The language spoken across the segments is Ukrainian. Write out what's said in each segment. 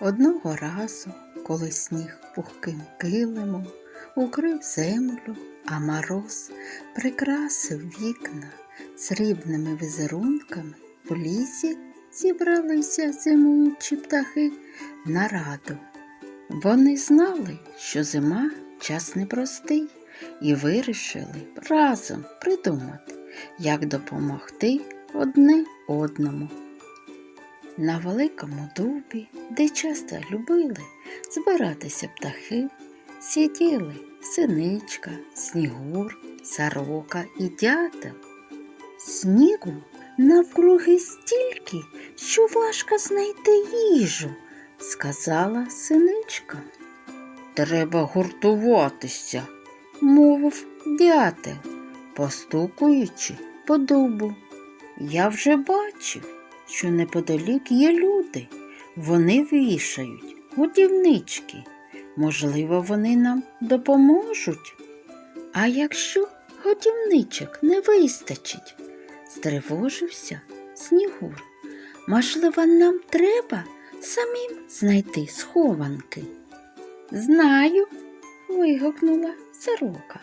Одного разу, коли сніг пухким килимом укрив землю, а мороз прикрасив вікна срібними візерунками, в лісі зібралися зимуючі птахи на раду. Вони знали, що зима час непростий, і вирішили разом придумати, як допомогти одне одному. На великому дубі, де часто любили збиратися птахи, сиділи синичка, снігур, сорока і дятел. Снігу навкруги стільки, що важко знайти їжу, сказала синичка. Треба гуртуватися, мовив дятел, постукуючи по дубу. Я вже бачив, що неподалік є люди. Вони вішають годівнички. Можливо, вони нам допоможуть. А якщо годівничок не вистачить, стривожився Снігур. Можливо, нам треба самим знайти схованки. Знаю, вигукнула сорока.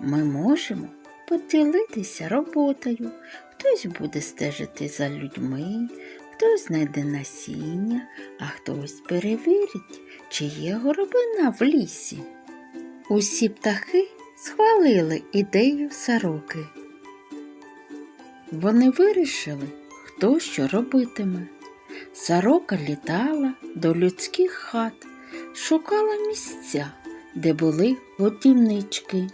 Ми можемо поділитися роботою. Хтось буде стежити за людьми, хтось знайде насіння, а хтось перевірить, чи є горобина в лісі. Усі птахи схвалили ідею сороки. Вони вирішили, хто що робитиме. Сорока літала до людських хат, шукала місця, де були готівнички.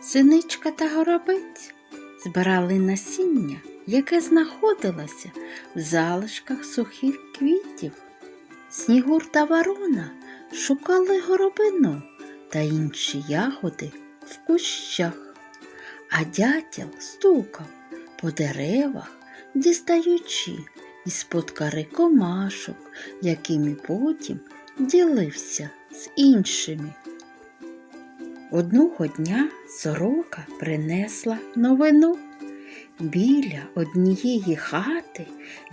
Синичка та горобець збирали насіння, яке знаходилося в залишках сухих квітів. Снігур та ворона шукали горобину та інші ягоди в кущах, а дятел стукав по деревах, дістаючи із-под кари комашок, якими потім ділився з іншими. Одного дня сорока принесла новину. Біля однієї хати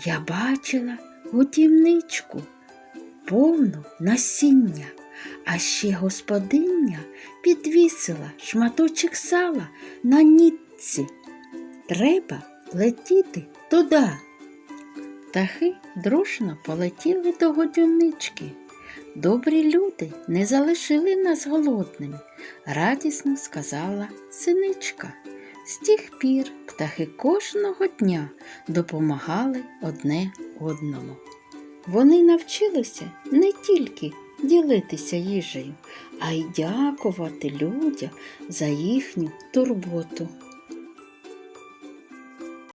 я бачила готівничку, повну насіння, а ще господиня підвісила шматочок сала на нітці. Треба летіти туди. Птахи дружно полетіли до годівнички. Добрі люди не залишили нас голодними, радісно сказала синичка. З тих пір птахи кожного дня допомагали одне одному. Вони навчилися не тільки ділитися їжею, а й дякувати людям за їхню турботу.